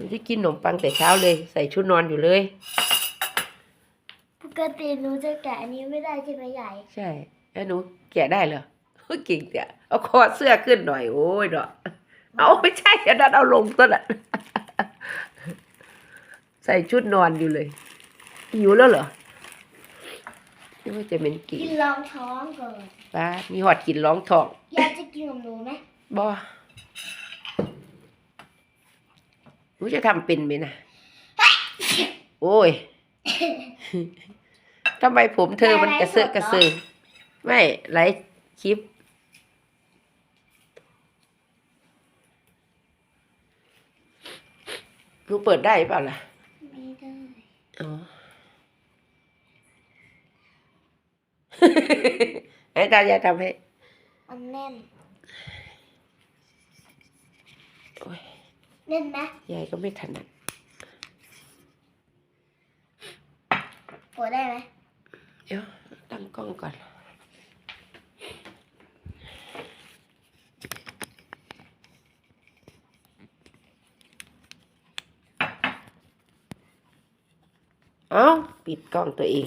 หนูจะกินขนมปังแต่เช้าเลย ใส่ชุดนอนอยู่เลย ปกติหนูจะแกะอันนี้ไม่ได้ใช่ไหมใหญ่ใช่แล้วหนูแกะได้เหรอเฮ้ยเก่งแต่เอาคอเสื้อขึ้นหน่อยโอ้ยเนาะเอาไม่ใช่อันนั้นเอาลงตัวน่ะใส่ชุดนอนอยู่เลยหิวแล้วเหรอนี่ว่าจะเป็นกี่กินรองท้องก่อนป้ามีหอดกินร้องทอง อยากจะกินกับหนูไหมบอ หนูจะทำเป็นไหมนะโอ้ยทำไมผมเธอมันกระเซาะกระเซิงไม่ไลฟ์คลิป หนูเปิดได้เปล่าล่ะ ไม่ได้อ๋อไอ้ตายายทำให้ มันแน่นโอ้ย แน่นไหมยายก็ไม่ถนัดปวดได้ไหมเดี๋ยวตั้งกล้องก่อน เอาปิดกล้องตัวเอง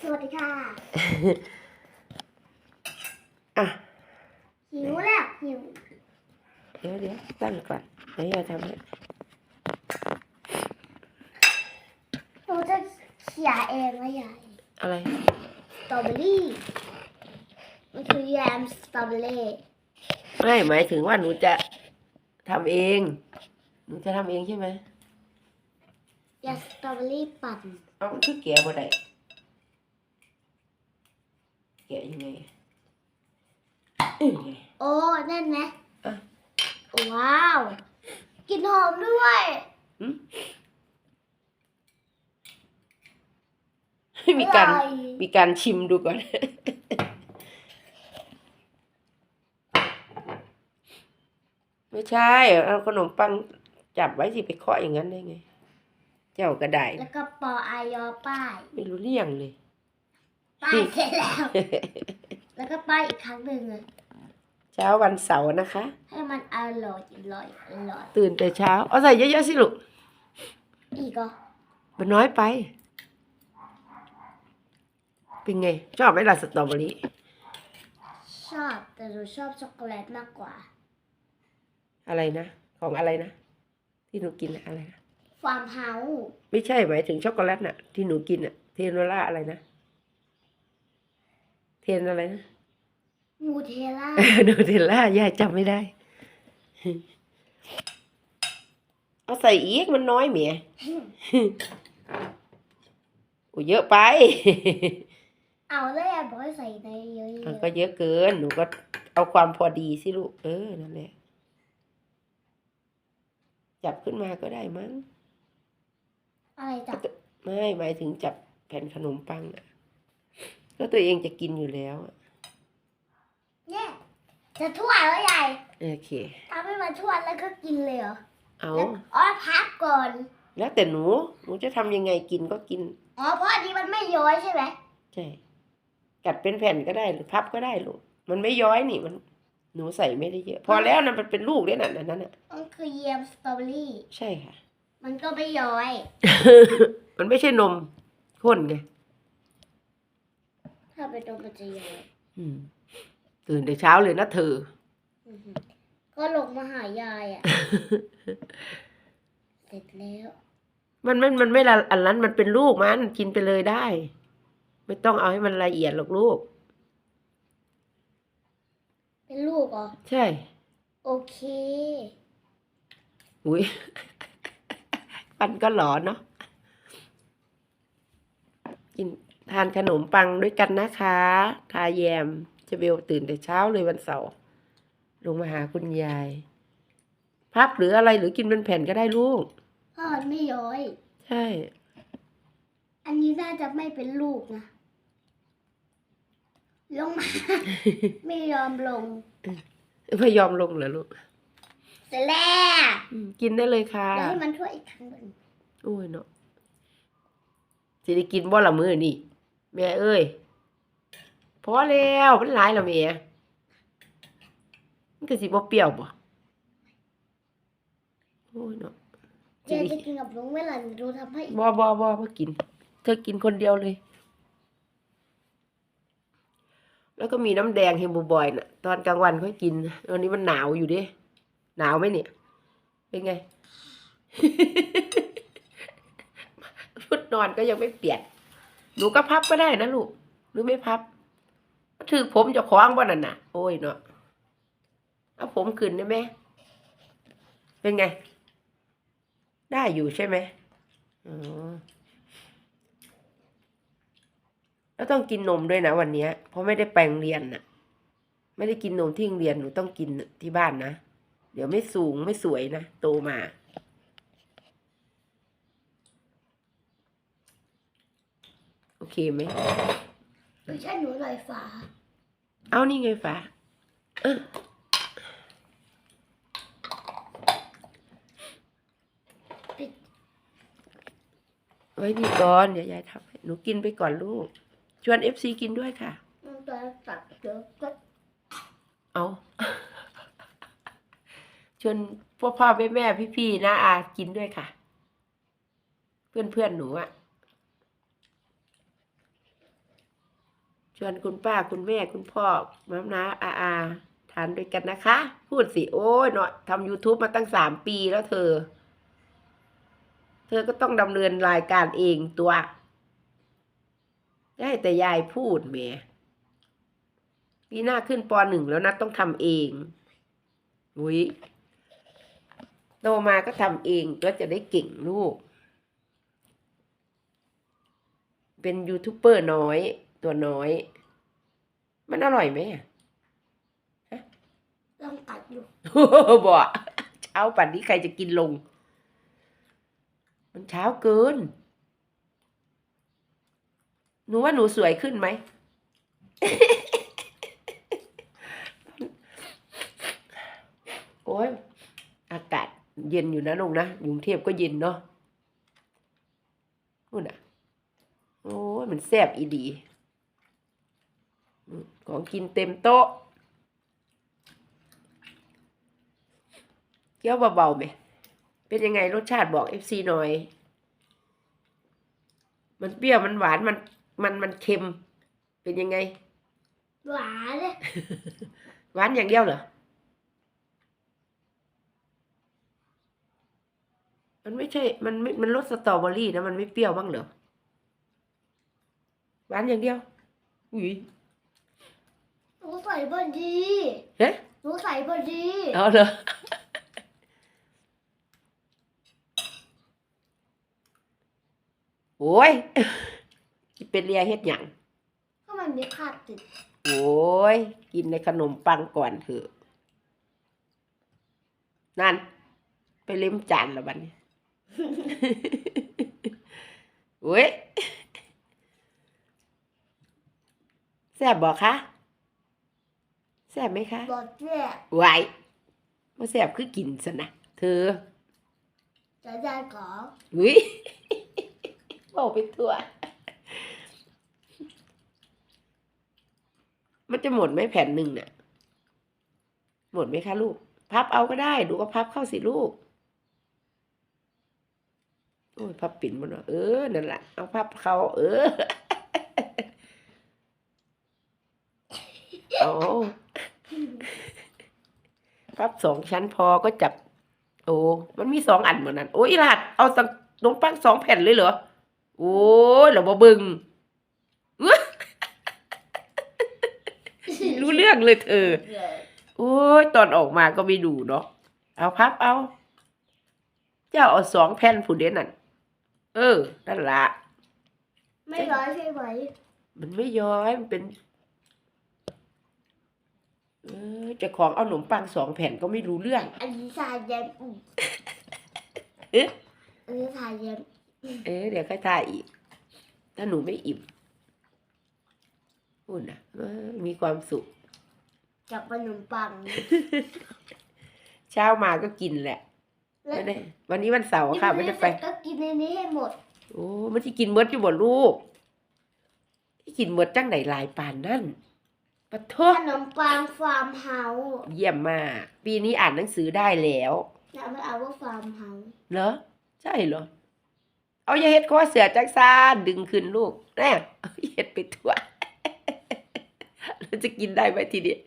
สวัสดีค่ะอะ หิวแล้วหิว เดี๋ยวเดี๋ยวตั้งก่อนเดี๋ยวยายทำให้หนูจะเขี่ยเองนะยายอะไรสตรอเบอรี่มันคือแยมสตรอเบอรี่ไม่หมายถึงว่าหนูจะทำเอง หนูจะทำเองใช่ไหมยาสตรอเบอรี่ปั่นเอามันคือแกะบ่ได้แกะยังไงเอ้ยโอ้แน่นไหมอะ ว้าว กลินหอมด้วยหึมีการอร่อย มีการชิมดูก่อน ไม่ใช่ เอาขนมปังจับไว้สิไปเคาะอย่างนั้นได้ไง เจ้าก็ได้แล้วก็ปออายอป้าย ไม่รู้เรื่องเลย ป้ายเสร็จแล้ว แล้วก็ป้ายอีกครั้งหนึ่งอะเช้าวันเสาร์นะคะ ให้มันอร่อยอร่อยอร่อยตื่นแต่เช้า เอาใส่เยอะๆสิลูกอีกอะมันน้อยไป เป็นไง ชอบไหมล่ะสตรอเบอรี่ชอบแต่หนูชอบช็อกโกแลตมากกว่า อะไรนะ ของอะไรนะ ที่หนูกินน่ะอะไรนะฟาร์มเฮาส์ไม่ใช่หมายถึงช็อกโกแลตน่ะ ที่หนูกินน่ะ เทนโนล่าอะไรนะ เทนอะไรนะ มูเทล่านูเทลล่ายายจำไม่ได้ เอาใส่อีกมันน้อยเมียโอ้เยอะไป เอาเลยอะบอกให้ใส่ในเยอะมันก็เยอะเกิน หนูก็เอาความพอดีสิลูก เออ นั่นแหละ จับขึ้นมาก็ได้มั้ง ๆอะไรจับไม่ หมายถึงจับแผ่นขนมปังอะ ก็ตัวเองจะกินอยู่แล้วอะเนี่ย จะทั่วแล้วใหญ่โอเคทำให้มันทั่วแล้วก็กินเลยเหรอเอาแล้วอ๋อพักก่อน แล้วแต่หนูหนูจะทำยังไงกินก็กินอ๋อเพราะอันนี้มันไม่ย้อยใช่ไหมใช่กัดเป็นแผ่นก็ได้หรือพับก็ได้ลูกมันไม่ย้อยนี่มัน หนูใส่ไม่ได้เยอะ พอแล้วนะมันเป็นลูกด้วยน่ะอันนั้นน่ะมันคือเยมสตรอเบอรี่ใช่ค่ะ มันก็ไม่ย้อย มันไม่ใช่นมข้นไงถ้าเป็นตัวมันจะย้อยอืม ตื่นแต่เช้าเลยนะเธออือหือก็ลงมาหายายอะ เสร็จแล้ว มันมันมันไม่ละอันนั้นมันเป็นลูกมันกินไปเลยได้ ไม่ต้องเอาให้มันละเอียดหรอกลูก เป็นลูกเหรอ ใช่ โอเค อุ้ยปันก็หลอนเนาะกินทานขนมปังด้วยกันนะคะ ทาแยม จะเบลตื่นแต่เช้าเลยวันเสาร์ลงมาหาคุณยาย พับหรืออะไรหรือกินเป็นแผ่นก็ได้ลูกพ่อมันไม่ย้อย ใช่ อันนี้น่าจะไม่เป็นลูกนะลงมา ไม่ยอมลงไม่ยอมลงเหรอลูกเสร็จแล้วอืมกินได้เลยค่ะ เดี๋ยวให้มันทั่วอีกครั้งหนึ่งโอ้ยเนาะสิได้กินบ่ละมือนี่แม่เอ้ย พอแล้วมันหลายแล้วแม่มันก็สิบ่เปรี้ยวบ่โอ้ยเนาะเจจะกินกับลุงเมื่อไหร่ดูทำให้บ่บ่บ่บ่กิน เธอกินคนเดียวเลย แล้วก็มีน้ำแดงเฮมบูบอยน่ะ ตอนกลางวันค่อยกินวันนี้มันหนาวอยู่ดิหนาวไหมเนี่ย เป็นไงชุดนอนก็ยังไม่เปลี่ยนหนูก็พับก็ได้นะลูกหรือไม่พับ ถือผมจะคล้องบ่นั่นน่ะ โอ้ยเนาะเอาผมขึ้นได้ไหมเป็นไง ได้อยู่ใช่ไหมอ๋อแล้วต้องกินนมด้วยนะวันเนี้ยเพราะไม่ได้ไปโรงเรียนน่ะ ไม่ได้กินนมที่โรงเรียนหนูต้องกินที่บ้านนะ เดี๋ยวไม่สูงไม่สวยนะโตมา โอเคไหม ไม่ใช่หนูลอยฟ้าเอานี่ไงฟ้าเออปิดไว้นี่ก่อนเดี๋ยวยายทำให้หนูกินไปก่อนลูก ชวนเอฟซีกินด้วยค่ะ มันตัวตัดเดี๋ยวก็เอา ชวนพ่อพ่อแม่แม่พี่พี่ๆนะอากินด้วยค่ะ เพื่อนเพื่อนๆหนูอะ ชวนคุณป้าคุณแม่คุณพ่อม้านาอาอาทานด้วยกันนะคะ พูดสิ โอ้ยเนาะทำ YouTube มาตั้งสามปีแล้วเธอ เธอก็ต้องดำเนินรายการเองตัวได้แต่ยายพูดแหมปีหน้าขึ้นปหนึ่งแล้วนะต้องทำเองอุ้ยโตมาก็ทำเองก็จะได้เก่งลูก เป็นยูทูบเบอร์น้อย ตัวน้อย มันอร่อยไหมอะต้องตัดอยู่บอกเช้าป่านนี้ใครจะกินลง มันเช้าเกิน หนูว่าหนูสวยขึ้นไหม โอ้ยอากาศเย็นอยู่นะลุงนะอยู่กรุงเทพก็เย็นเนาะนู่นน่ะ โอ้ยมันแซ่บอีดีอืม ของกินเต็มโต๊ะเคี้ยวเบาๆไหม เป็นยังไงรสชาติบอกเอฟซีหน่อย มันเปรี้ยวมันหวานมันมันมันเค็ม เป็นยังไง หวานเลยหวานอย่างเดียวเหรอ มันไม่ใช่ มันไม่ มันรสสตรอเบอรี่นะ มันไม่เปรี้ยวบ้างเหรอ หวานอย่างเดียว อุ้ยห นูใส่พอดีเฮ้หนูใส่พอดีเอาเหรอโอ้ยสิเป็นเรียเฮ็ดหยังก็มันมีขาดติด โอ้ย กินในขนมปังก่อนเถอะ นั่น ไปเล่มจานแล้วบัดนี้โอ้ยแซ่บบอกคะ แซ่บไหมคะบอดแย่ไหวมาแซ่บคือกินซะนะเธอจะได้ขออุ้ยบอกไปทั่ว มันจะหมดไหมแผ่นหนึ่งเนี่ยหมดไหมคะลูก พับเอาก็ได้ดูก็พับเข้าสิลูกโอ้ยพับปิ่นมันเออนั่นแหละเอาพับเขาเออเอา พับสองชั้นพอก็จับ โอ้ มันมีสองอันเหมือนนั้น โอ้ยอีหลาดเอาสังนมปังสองแผ่นเลยเหรอ โอ้ยเราบ่เบึงรู้เรื่องเลยเธอ โอ้ยตอนออกมาก็ไม่ดูเนาะ เอาพับเอา เจ้าเอาสองแผ่นผู้เด่นนั่น เออ นั่นละ ไม่ร้อยใช่ไหม มันไม่ย้อย มันเป็น เออเจะของเอาขนมปังสองแผ่นก็ไม่รู้เรื่อง อันนี้ทาเย็มอีกเอ๊ะอันนี้ทาเย็มเอ๊ะเดี๋ยวค่อยทายอีก ถ้าหนูไม่อิ่มพูดนะเออมีความสุขกับขนมปัง เช้ามาก็กินแหละและไม่ได้วันนี้วันเสาร์ค่ะไม่ได้ไปก็กินในนี้ให้หมด โอ้มันจะกินเมดอยู่บ่ลูกที่กินเมดจังไหนหลายปานนั่น ปะโทขนมปังฟาร์มเฮาส์เยี่ยมมาก ปีนี้อ่านหนังสือได้แล้ว แล้วมันเอาว่าฟาร์มเฮาส์เหรอ ใช่เหรอ เอาอย่าเฮ็ดข้อเสือจักซานดึงขึ้นลูกแน่เอาเฮ็ดไปทั่วเราจะกินได้ไหมทีเดียว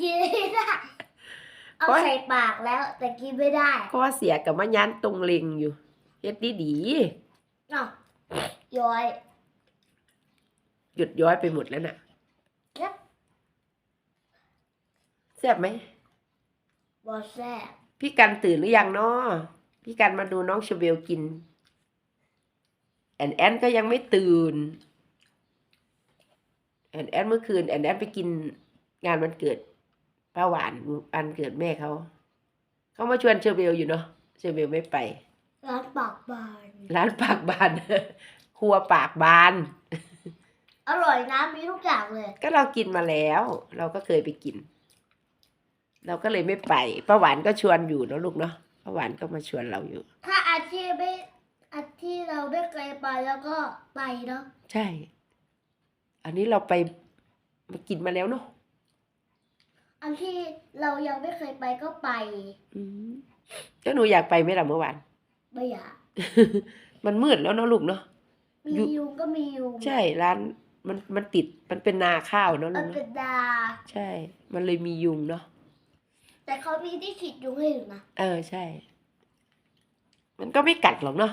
กินไม่ได้เอาโอ๊ยใส่ปากแล้ว แต่กินไม่ได้ข้อเสียกับมะยันตรงเลงอยู่เฮ็ดดีดีเนาะย้อยๆหยุดย้อยไปหมดแล้วน่ะ ยับ แซ่บไหมบอแซ่บพี่กันตื่นหรือยังเนาะพี่กันมาดูน้องชเบลกิน แอนแอนก็ยังไม่ตื่น แอนแอนเมื่อคืน แอนแอนไปกินงานวันเกิดป้าหวานวันเกิดแม่เขาเขามาชวนเชอเบลอยู่เนาะเชอเบลไม่ไป ร้านปากบาน ร้านปากบาน ครัวปากบาน อร่อยนะมีทุกอย่างเลย ก็เรากินมาแล้ว เราก็เคยไปกิน เราก็เลยไม่ไปป้าหวานก็ชวนอยู่เนอะลูกเนาะป้าหวานก็มาชวนเราอยู่ ถ้าอาชีพไม่อาที่เราไม่เคยไปแล้วก็ไปเนาะใช่ อันนี้เราไปมากินมาแล้วเนาะอันที่เรายังไม่เคยไปก็ไปอืมแล้วหนูอยากไปไหมล่ะเมื่อวาน ไม่อยาก มันมืดแล้วเนาะลูกเนาะ มีอยู่ ยุงก็มียุงใช่ร้านมันมันติดมันเป็นนาข้าวเนาะมัลูนกเป็เนาะนดา ใช่ มันเลยมียุงเนาะ แต่เขามีที่ฉีดยุงให้อยู่นะเออใช่ มันก็ไม่กัดหรอกเนาะ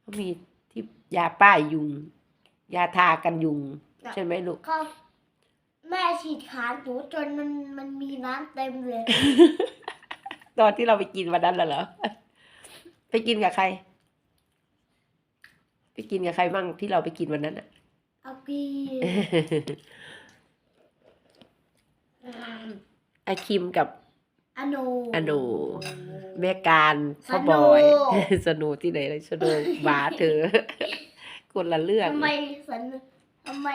เขามีที่ยาป้ายยุง ยาทากันยุง ใช่ไหมลูก เขาแม่ฉีดขาหนูจนมันมันมีน้ำเต็มเลย ตอนที่เราไปกินวันนั้นน่ะเหรอ ไปกินกับใคร ไปกินกับใครบ้างที่เราไปกินวันนั้นอะเอากีไอคิมกับ อโนอโนแม่การพ่อบอยสนุที่ไหนเลยสนุบาเธอ คนละเรื่องทำไมสันทำไม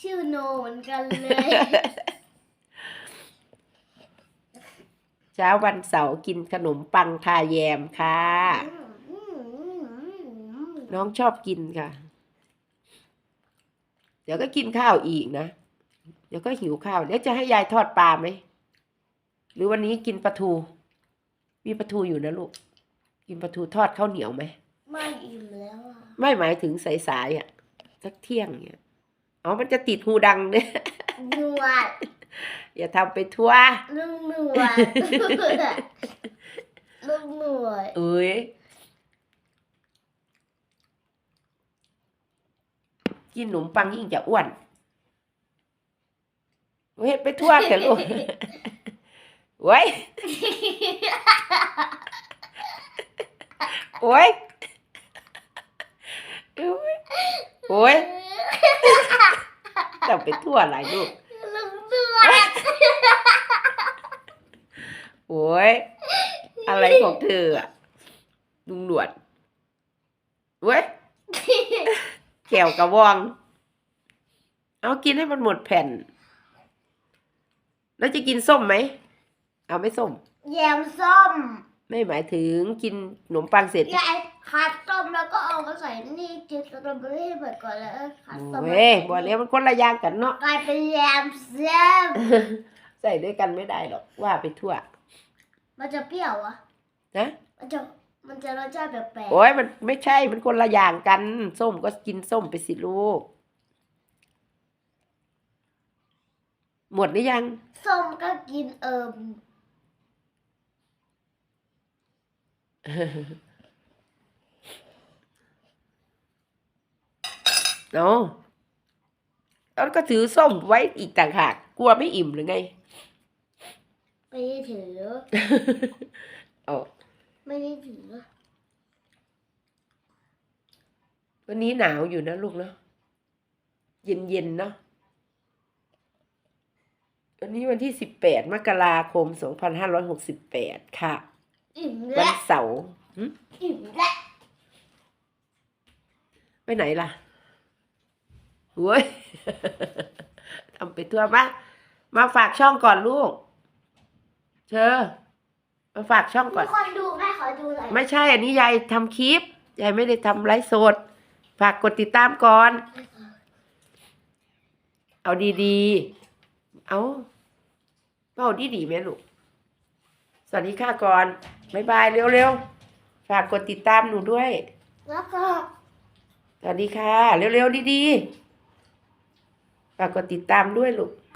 ชื่อโนเหมือนกันเลยเช้าวันเสาร์กินขนมปังทาแยมค่ะ น้องชอบกินค่ะ เดี๋ยวก็กินข้าวอีกนะ เดี๋ยวก็หิวข้าว เดี๋ยวจะให้ยายทอดปลาไหม หรือวันนี้กินปลาทู มีปลาทูอยู่นะลูก กินปลาทูทอดข้าวเหนียวไหม ไม่อิ่มแล้วอะไม่หมายถึงสายๆอะสักเที่ยงเนี่ยอ๋อมันจะติดหูดังเนี่ย หนวดอย่าทำไปทั่วลุงหนวดลุงหนวดเอ้ย กินขนมปังยิ่งจะอ้วนเฮ็ดไปทั่วเถอะลูก โอ้ยโอ้ยโอ้ยโอ้ยจะไปทั่วหลายลูกลุงหนวดโอ้ยอะไรของเธออะลุงหนวดเว้ยแก้วกระวอง เอากินให้มันหมดแผ่น แล้วจะกินส้มไหม เอาไม่ส้ม แยมส้มไม่หมายถึงกินขนมปังเสร็จ ยายคัดส้มแล้วก็เอามาใส่นี่กินสตรอเบอรี่ไปก่อนแล้วคัดส้มเว้ยบอกแล้วมันคนละอย่างกันเนาะ กลายเป็นแยมส้มใส่ด้วยกันไม่ได้หรอกว่าไปทั่วมันจะเปรี้ยวอะนะมันจะมันจะรสชาติแปลกโอ้ยมันไม่ใช่มันคนละอย่างกัน ส้มก็กินส้มไปสิลูก หมดหรือยัง ๆส้มก็กินเอิม เนาะแล้วก็ถือส้มไว้อีกต่างหาก กลัวไม่อิ่มหรือไง ไม่ได้ถือโอ้ไม่ได้ถือ วันนี้หนาวอยู่นะลูกเนาะ เย็นเย็นๆเนาะ วันนี้วันที่สิบแปดมกราคมสองพันห้าร้อยหกสิบแปดค่ะ อิ่มวัและนเสาร์หึอิ่มและไปไหนล่ะเว้ย ทำไปทั่วมามาฝากช่องก่อนลูกเชอมาฝากช่องก่อมีนคนดูแม่ขอดูหน่อยไม่ใช่ อันนี้ยายทำคลิป ยายไม่ได้ทำไลฟ์สด ฝากกดติดตามก่อน เอาดีเอาเป้าดีดีๆแม่ลูก สวัสดีค่ะก่อนบ๊ายบายเร็วๆ ฝากกดติดตามหนูด้วย แล้วก็สวัสดีค่ะ เร็วๆดีๆ ฝากกดติดตามด้วยลูก